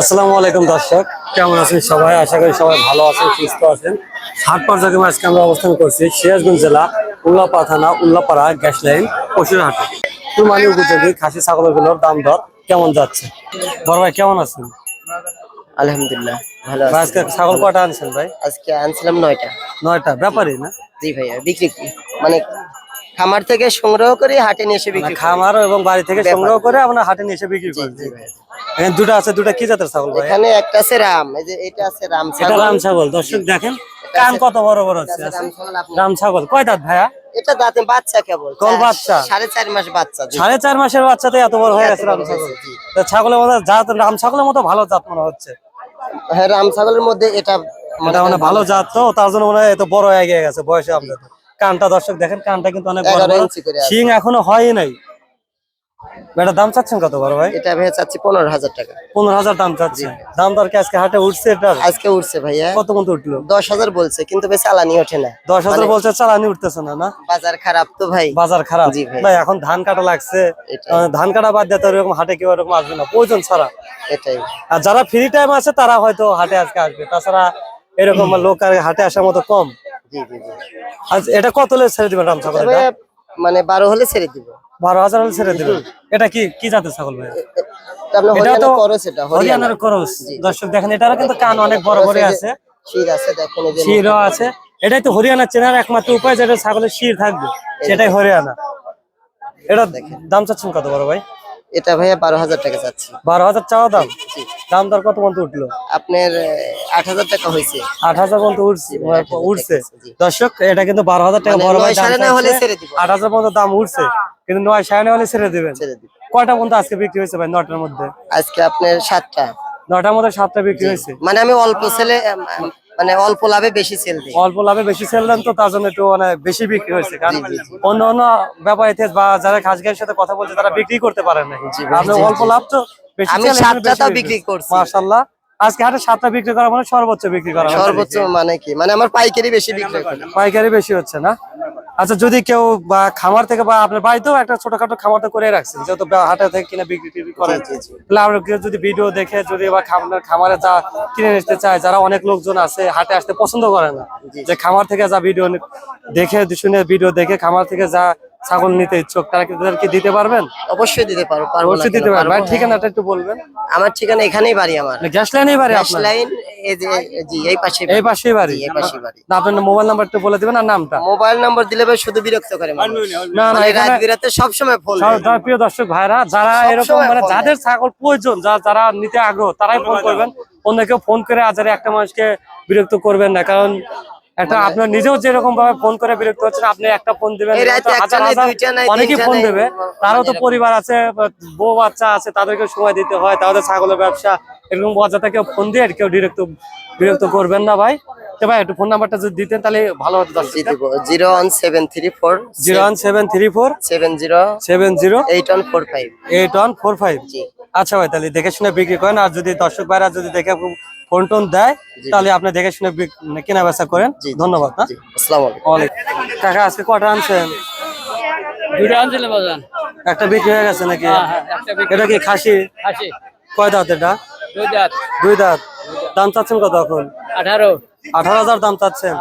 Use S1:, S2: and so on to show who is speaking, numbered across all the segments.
S1: আসসালামু আলাইকুম দর্শক। কেমন আছেন সবাই? আশা করি সবাই ভালো আছেন সুস্থ আছেন। হাট পর্যায়ে আজকে আমরা অবস্থান করছি সিরাজগঞ্জ জেলা উল্লাপাড়া থানা উল্লাপাড়া গ্যাস লাইন পশুর হাটে। কুরবানি উপযোগী খাসি ছাগলগুলোর দাম দর কেমন যাচ্ছে? বড় ভাই কেমন আছেন?
S2: আলহামদুলিল্লাহ ভালো আছি
S1: আজকে ছাগল কটা আনছেন ভাই?
S2: আজকে আনছিলাম নয়টা।
S1: নয়টা ব্যাপারই না?
S2: জি ভাইয়া বিক্রি মানে খামার থেকে সংগ্রহ করে হাটে নিয়ে এসে বিক্রি
S1: খামার এবং বাড়ি থেকে সংগ্রহ করে আমরা হাটে নিয়ে এসে বিক্রি করি। এখানে দুটো আছে দুটো কি জাতের ছাগল
S2: এখানে একটা আছে রাম এই যে এটা আছে রাম
S1: এটা
S2: ছাগল।
S1: রাম ছাগল দর্শক দেখেন কান কত বড় বড় আছে
S2: রাম ছাগল
S1: কয় দাঁত ভাইয়া?
S2: এটা দাঁতে বাচ্চা কেবল
S1: বাচ্চা?
S2: সাড়ে চার মাস বাচ্চা জি।
S1: সাড়ে চার মাসের বাচ্চাতে এত বড় হয়ে গেছে রাম ছাগল। ছাগলের মতো জাত রাম ছাগলের মতো ভালো জাত মনে হচ্ছে?
S2: হ্যাঁ রাম ছাগলের মধ্যে এটা
S1: এটা মানে ভালো জাত তো তার জন্য মনে হয় এত বড় হয়ে গেছে বয়সে আপনাদের কানটা দর্শক দেখেন কানটা কিন্তু অনেক বড়। শিং এখনও হয়ই নাই। এটা দাম চাচ্ছেন কত বড় ভাই?
S2: এটা ভাইয়া চাচ্ছি পনেরো হাজার টাকা।
S1: পনেরো হাজার দাম চাচ্ছে দাম দর কি আজকে হাটে উঠছে এটা
S2: আজকে উঠছে ভাইয়া।
S1: কত মতো উঠল?
S2: দশ হাজার বলছে কিন্তু বেশ আলানি ওঠে না।
S1: দশ হাজার
S2: মানে
S1: বলছে চালানি উঠতেছে না না?
S2: বাজার খারাপ তো ভাই।
S1: বাজার খারাপ।
S2: জি ভাই।
S1: ভাই এখন ধান কাটা লাগছে। ধান কাটা বাদ দিয়ে তো এরকম হাটে কেউ এরকম আসবে না। প্রয়োজন ছাড়া।
S2: এটাই।
S1: আর যারা ফ্রি টাইম আছে তারা হয়তো হাটে আজকে আসবে। তাছাড়া এরকম লোক আর হাটে আসার মতো কম। এটা কত হলে ছেড়ে দিবেন রাম ছাগল
S2: মানে বারো হলে ছেড়ে দিব।
S1: বারো হাজার হলে ছেড়ে দিবেন। এটা কি কি জাতের ছাগল ভাই?
S2: এটা আপনার
S1: এটা
S2: হরিয়ানা
S1: তো
S2: করস এটা
S1: হরিয়ানার করস। দর্শক দেখেন এটারও কিন্তু কান অনেক বড় বড় আছে।
S2: শির আছে দেখুন
S1: শিরও আছে। এটাই তো হরিয়ানা চেনার একমাত্র উপায় যেটা ছাগলের শির থাকবে। সেটাই হরিয়ানা। এটা দাম চাচ্ছেন কত বড় ভাই?
S2: এটা ভাইয়া বারো হাজার টাকা চাচ্ছি।
S1: বারো হাজার চাওয়া দাম। দাম দর কত পর্যন্ত উঠল?
S2: আপনার আট হাজার টাকা হয়েছে।
S1: আট হাজার পর্যন্ত উঠছে উঠছে। দর্শক এটা কিন্তু বারো হাজার টাকা
S2: মানে
S1: বড়। আট হাজার পর্যন্ত দাম উঠছে কিন্তু নয় সাড়ে হলে ছেড়ে দিবেন। কয়টা পর্যন্ত আজকে বিক্রি হয়েছে ভাই নটার মধ্যে?
S2: আজকে আপনার সাতটা।
S1: নটার মধ্যে সাতটা বিক্রি হয়েছে।
S2: মানে আমি অল্প ছেলে মানে অল্প লাভে বেশি সেল দিই।
S1: অল্প লাভে বেশি সেল দেন তো তার জন্য একটু মানে বেশি বিক্রি হয়েছে। কারণ অন্য অন্য ব্যাপারী থেকে বা যারা খাস সাথে কথা বলছে তারা বিক্রি করতে পারেন না আপনি অল্প লাভ তো?
S2: আমি সাতটা বিক্রি করছি।
S1: মাশাল্লাহ আজকে হাটে সাতটা বিক্রি করা মানে সর্বোচ্চ বিক্রি করা
S2: সর্বোচ্চ মানে কি? মানে আমার পাইকারি বেশি বিক্রি
S1: পাইকারি বেশি হচ্ছে না? আচ্ছা যদি কেউ বা খামার থেকে বা আপনার বাড়িতেও একটা ছোটখাটো খামার তো করে রাখছেন যেহেতু হাটে থেকে কিনে বিক্রি টিক্রি করেন তাহলে আমরা কেউ যদি ভিডিও দেখে যদি বা খামার খামারে যা কিনে নিতে চায় যারা অনেক লোকজন আছে হাটে আসতে পছন্দ করে না যে খামার থেকে যা ভিডিও দেখে শুনে ভিডিও দেখে খামার থেকে যা ছাগল নিতে ইচ্ছুক তারা কি তাদেরকে দিতে পারবেন?
S2: অবশ্যই দিতে পারব পারব
S1: অবশ্যই দিতে পারবেন। ভাই ঠিকানাটা একটু বলবেন।
S2: আমার ঠিকানা এখানেই বাড়ি আমার।
S1: গ্যাস লাইনেই বাড়ি
S2: গ্যাস
S1: আপনার?
S2: লাইন এই যে জি এই পাশে
S1: এই পাশেই বাড়ি?
S2: এই পাশেই বাড়ি।
S1: না আপনার মোবাইল নাম্বারটা বলে দিবেন আর নামটা?
S2: মোবাইল নাম্বার দিলে ভাই শুধু বিরক্ত করে মানুষ।
S1: না না
S2: মানে রাত
S1: এখানে
S2: বিরাতে সবসময় ফোন
S1: সব- যারা প্রিয় দর্শক ভাইরা যারা এরকম
S2: সময়
S1: মানে
S2: ফোন
S1: যাদের ছাগল প্রয়োজন যা যারা নিতে আগ্রহ তারাই ফোন করবেন। অন্য কেউ ফোন করে আজারে একটা মানুষকে বিরক্ত করবেন না কারণ একটা আপনার নিজেও যেরকম ভাবে ফোন করে বিরক্ত হচ্ছেন আপনি একটা ফোন দিবেন হাজার হাজার অনেকেই ফোন দেবে।
S2: মানে
S1: তারও তো পরিবার আছে বউ বাচ্চা আছে তাদেরকে সময় দিতে হয় তাদের ছাগলের ব্যবসা এরকম অযথা কেউ ফোন দিয়ে কেউ বিরক্ত বিরক্ত করবেন না ভাই। তো ভাই একটু ফোন নাম্বারটা যদি দিতেন তাহলে ভালো হতো
S2: zero one seven three four
S1: zero one seven three four
S2: seven zero
S1: seven zero
S2: eight one four five.
S1: Eight one four five.
S2: জি।
S1: আচ্ছা ভাই তাহলে দেখে শুনে বিক্রি করেন। আর যদি দর্শক ভাইরা যদি দেখে ফোন টোন দেয় তাহলে আপনি দেখে শুনে মানে কেনা বেচা করেন। ধন্যবাদ হ্যাঁ?
S2: আসসালামু
S1: কাকা আজকে কটা আনছেন? একটা বিক্রি হয়ে গেছে নাকি?
S3: হ্যাঁ, একটা বিক্রি।
S1: এটা কি খাসি? কয় দাঁত এটা?
S3: দুই দাঁত।
S1: দুই দাঁত। দাম চাচ্ছেন কত এখন?
S3: আঠারো।
S1: আঠারো হাজার দাম চাচ্ছেন।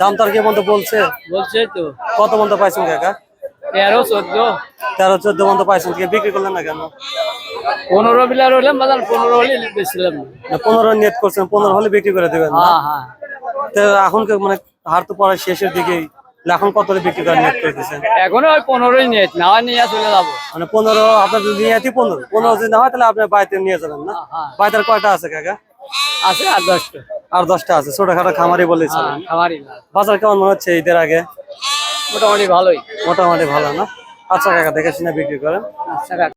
S1: দাম তার কি বন্ধু বলছে?
S3: বলছে তো।
S1: কত বন্ধু পাইছেন কাকা?
S3: তেরো চোদ্দ।
S1: তেরো চোদ্দ বন্ধু পাইছেন। কি বিক্রি করলেন না কেন?
S3: পনেরো বিলার হলাম বাজান পনেরো হলে বেছিলাম
S1: না, পনেরো নেট করছেন পনেরো হলে বিক্রি করে দেবেন না?
S3: হ্যাঁ হ্যাঁ।
S1: তো এখন মানে হার তো পড়ার শেষের দিকেই তাহলে এখন কত হলে বিক্রি করে নিয়ত করতেছেন?
S3: এখনও ওই পনেরোই নেট না নিয়ে চলে যাব।
S1: মানে পনেরো আপনার যদি নিয়তি পনেরো। পনেরো যদি না হয় তাহলে আপনি বাড়িতে নিয়ে যাবেন না?
S3: হ্যাঁ।
S1: বাড়িতে কয়টা আছে কাকা?
S3: আছে আর দশটা।
S1: আর দশটা আছে ছোটখাটো খামারি বলেছে
S3: হ্যাঁ খামারি
S1: বাজার কেমন মনে হচ্ছে ঈদের আগে?
S3: মোটামুটি ভালোই।
S1: মোটামুটি ভালো না? আচ্ছা কাকা দেখে শুনে বিক্রি করেন।
S3: আচ্ছা